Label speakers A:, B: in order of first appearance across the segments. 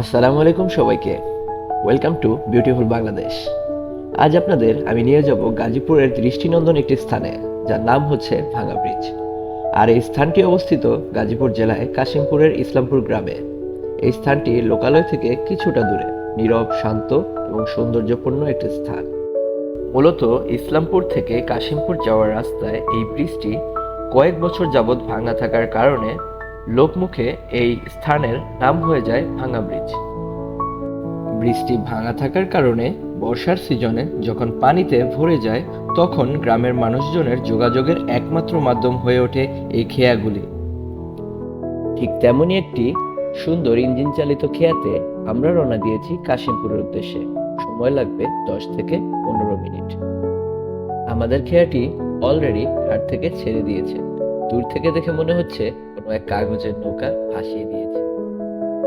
A: আসসালামু আলাইকুম সবাইকে। ওয়েলকাম টু বিউটিফুল বাংলাদেশ আজ আপনাদের আমি নিয়ে যাব গাজীপুরের দৃষ্টিনন্দন একটি স্থানে, যার নাম হচ্ছে ভাঙা ব্রিজ আর এই স্থানটি অবস্থিত গাজীপুর জেলায় কাশিমপুরের ইসলামপুর গ্রামে। এই স্থানটি লোকালয় থেকে কিছুটা দূরে, নীরব, শান্ত এবং সৌন্দর্যপূর্ণ একটি স্থান। মূলত ইসলামপুর থেকে কাশিমপুর যাওয়ার রাস্তায় এই ব্রিজটি কয়েক বছর যাবৎ ভাঙা থাকার কারণে লোকমুখে এই স্থানের নাম হয়ে যায় ভাঙা ব্রিজ। বৃষ্টি ভাঙা থাকার কারণে বর্ষার সিজনে যখন পানিতে ভরে যায়, তখন গ্রামের মানুষজনের যোগাযোগের একমাত্র মাধ্যম হয়ে ওঠে এই খেয়াগুলি। ঠিক তেমনই একটি সুন্দর ইঞ্জিন চালিত খেয়াতে আমরা রওনা দিয়েছি কাশিমপুরের উদ্দেশ্যে। সময় লাগবে দশ থেকে পনেরো মিনিট। আমাদের খেয়াটি অলরেডি ঘাট থেকে ছেড়ে দিয়েছে। দূর থেকে দেখে মনে হচ্ছে কোনো এক কাগজের নৌকা ভাসিয়ে দিয়েছে।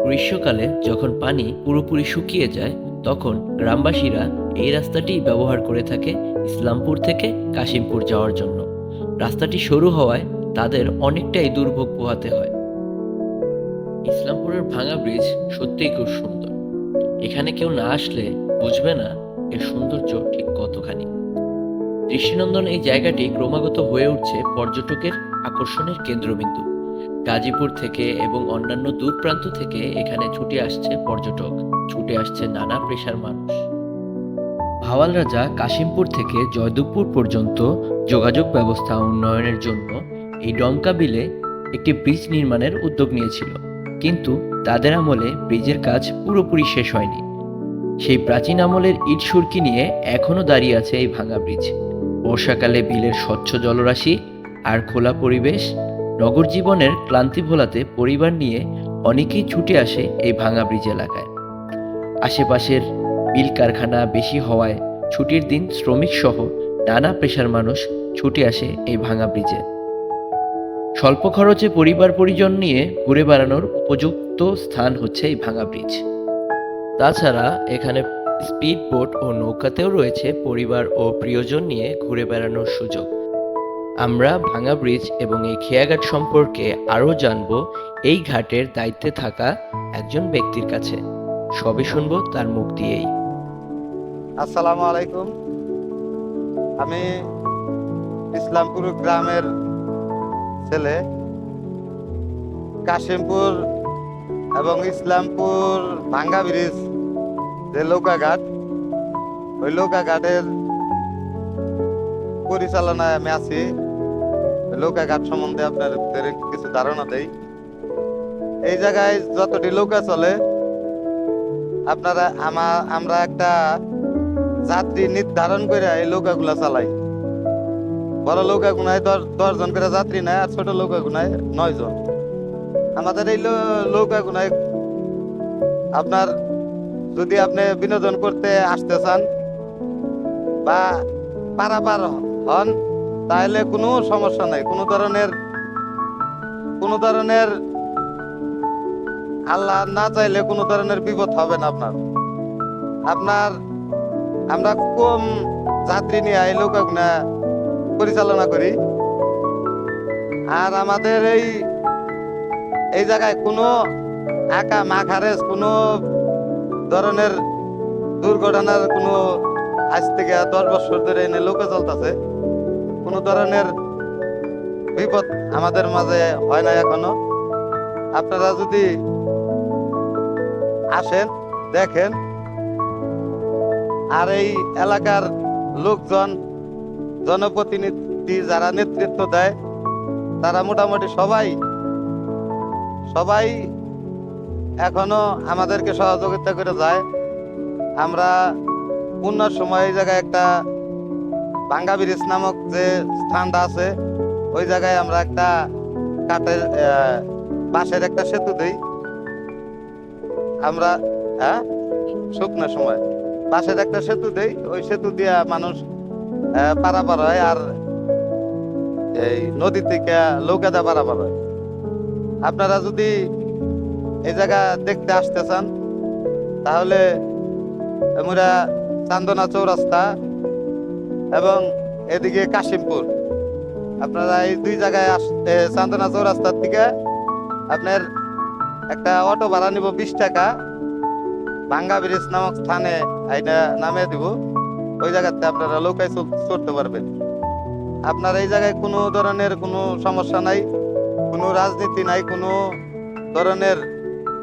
A: গ্রীষ্মকালে যখন পানি পুরোপুরি শুকিয়ে যায়, তখন গ্রামবাসীরা এই রাস্তাটি ব্যবহার করে থাকে ইসলামপুর থেকে কাশিমপুর যাওয়ার জন্য। রাস্তাটি সরু হওয়ায় তাদের অনেকটাই দুর্ভোগ পোহাতে হয়। ইসলামপুরের ভাঙা ব্রিজ সত্যিই খুব সুন্দর। এখানে কেউ না আসলে বুঝবে না এর সৌন্দর্য ঠিক কতখানি। দৃষ্টিনন্দন এই জায়গাটি ক্রমাগত হয়ে উঠছে পর্যটকের আকর্ষণের কেন্দ্রবিন্দু। গাজীপুর থেকে এবং অন্যান্য দূর প্রান্ত থেকে এখানে ছুটে আসছে পর্যটক। ছুটে আসছে নানা পেশার মানুষ। ভাওয়াল রাজা কাশিমপুর থেকে জয়দেবপুর পর্যন্ত যোগাযোগ ব্যবস্থা উন্নয়নের জন্য এই ডমকা বিলে একটি ব্রিজ নির্মাণের উদ্যোগ নিয়েছিল। কিন্তু তাদের আমলে ব্রিজের কাজ পুরোপুরি শেষ হয়নি। সেই প্রাচীন আমলের ইট সুরকি নিয়ে এখনও দাঁড়িয়ে আছে এই ভাঙা ব্রিজ। বর্ষাকালে বিলের স্বচ্ছ জলরাশি আর খোলা পরিবেশ নগর জীবনের ক্লান্তি ভোলাতে পরিবার নিয়ে অনেকেই ছুটে আসে এই ভাঙা ব্রিজ এলাকায়। আশেপাশের বিল কারখানা বেশি হওয়ায় ছুটির দিন শ্রমিক সহ নানা পেশার মানুষ ছুটে আসে এই ভাঙা ব্রিজে। স্বল্প খরচে পরিবার পরিজন নিয়ে ঘুরে বেড়ানোর উপযুক্ত স্থান হচ্ছে এই ভাঙা ব্রিজ। তাছাড়া এখানে স্পিড বোট ও নৌকাতেও রয়েছে পরিবার ও প্রিয়জন নিয়ে ঘুরে বেড়ানোর সুযোগ। আমরা ভাঙা ব্রিজ এবং এই খেয়াঘাট সম্পর্কে আরও জানব এই ঘাটের দায়িত্বে থাকা একজন ব্যক্তির কাছে। সবই শুনব তার মুখ দিয়েই।
B: আসসালামু আলাইকুম। আমি ইসলামপুর গ্রামের ছেলে। কাশিমপুর এবং ইসলামপুর ভাঙ্গা ব্রিজ যে নৌকাঘাট ওই নৌকাঘাটের পরিচালনায় আমি আছি। নৌকাঘাট সম্বন্ধে আপনাদের কিছু ধারণা দেই। এই জায়গায় যতটি নৌকা চলে, আপনারা আমার আমরা একটা যাত্রী নির্ধারণ করে এই নৌকাগুলা চালাই। বড় নৌকা গুনায় দশ দশ জন করে যাত্রী নেয় আর ছোট নৌকা গুনায় নয় জন আমাদের এই লো- নৌকা গুনায় আপনার যদি আপনি বিনোদন করতে আসতে চান বা পারাপার হন তাহলে কোনো সমস্যা নাই। কোনো ধরনের কোনো ধরনের আল্লাহ না চাইলে কোনো ধরনের বিপদ হবে না আপনার। আপনার, আমরা কম যাত্রী নিয়ে এই নৌকাগুনা পরিচালনা করি। আর আমাদের এই এই জায়গায় কোনো আঁকা মাখারেজ, কোনো ধরনের দুর্ঘটনার কোনো আজ থেকে দশ বছর ধরে এনে নৌকা চলতেছে। কোনো ধরনের বিপদ আমাদের মাঝে হয় না এখনও। আপনারা যদি আসেন, দেখেন, আর এই এলাকার লোকজন, জনপ্রতিনিধি যারা নেতৃত্ব দেয়, তারা মোটামুটি সবাই সবাই এখনও আমাদেরকে সহযোগিতা করে যায়। আমরা পূর্ণার সময় এই জায়গায় একটা ভাঙ্গা ব্রিজ নামক যে স্থানটা আছে, ওই জায়গায় আমরা একটা কাঠের বাঁশের একটা সেতু দিই। আমরা হ্যাঁ? শুকনো সময়। পাশের একটা সেতু দেই, ওই সেতু দিয়া মানুষ পারাপার হয় আর এই নদী থেকে নৌকাদা পারাপার হয়। আপনারা যদি এই জায়গা দেখতে আসতে চান, তাহলে আমরা চান্দনা চৌরাস্তা এবং এদিকে কাশিমপুর। আপনারা এই দুই জায়গায় আসতে চান্দনা চৌরাস্তার থেকে আপনার একটা অটো ভাড়া নিব বিশ টাকা। ভাঙ্গা ব্রিজ নামক স্থানে আইনা নামে দিব। ওই জায়গাতে আপনারা লোকাই চড়তে পারবেন। আপনার এই জায়গায় কোনো ধরনের কোনো সমস্যা নাই, কোনো রাজনীতি নাই, কোনো ধরনের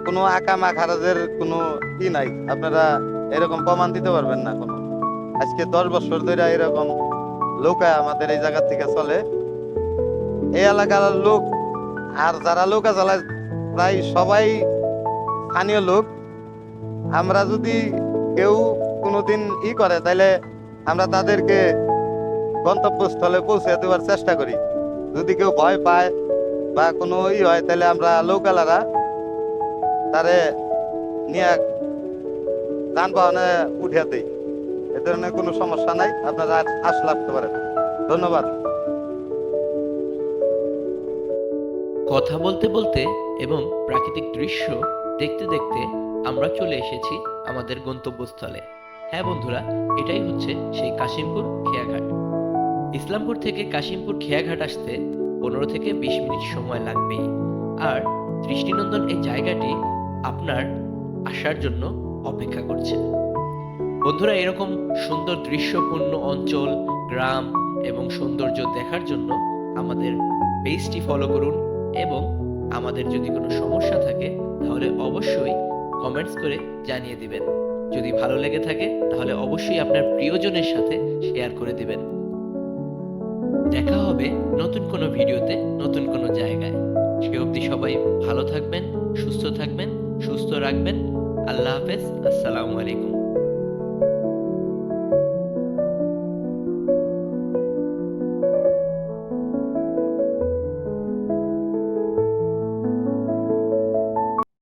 B: কোনো আকাম আখারাজের কোনো ই নাই। আপনারা এরকম প্রমাণ দিতে পারবেন না কোনো। আজকে দশ বছর ধরে এরকম লোকা আমাদের এই জায়গা থেকে চলে। এই এলাকার লোক, আর যারা লোকা চালায় প্রায় সবাই স্থানীয় লোক। আমরা যদি কেউ কোনোদিন ই করে তাহলে আমরা তাদেরকে গন্তব্যস্থলে পৌঁছে দেওয়ার চেষ্টা করি। যদি কেউ ভয় পায় বা কোনো ই হয় তাহলে আমরা লোকালারা তারে নিয়ে যানবাহনে উঠে দিই। এ ধরনের কোনো সমস্যা নাই। আপনারা আসলে আসতে পারেন। ধন্যবাদ।
A: কথা বলতে বলতে এবং প্রাকৃতিক দৃশ্য দেখতে দেখতে আমরা চলে এসেছি আমাদের গন্তব্যস্থলে। হ্যাঁ বন্ধুরা, এটাই হচ্ছে সেই কাশিমপুর খেয়াঘাট। ইসলামপুর থেকে কাশিমপুর খেয়াঘাট আসতে পনেরো থেকে বিশ মিনিট সময় লাগবেই। আর দৃষ্টিনন্দন এই জায়গাটি আপনার আসার জন্য অপেক্ষা করছে। বন্ধুরা, এরকম সুন্দর দৃশ্যপূর্ণ অঞ্চল, গ্রাম এবং সৌন্দর্য দেখার জন্য আমাদের পেজটি ফলো করুন এবং আমাদের যদি কোনো সমস্যা থাকে, তাহলে অবশ্যই কমেন্টস করে জানিয়ে দিবেন। যদি ভালো লেগে থাকে, তাহলে অবশ্যই আপনার প্রিয়জনের সাথে শেয়ার করে দিবেন। দেখা হবে নতুন কোনো ভিডিওতে, নতুন কোনো জায়গায়। সে অবধি সবাই ভালো থাকবেন, সুস্থ থাকবেন, সুস্থ রাখবেন। আল্লাহ হাফেজ, আসসালামু আলাইকুম।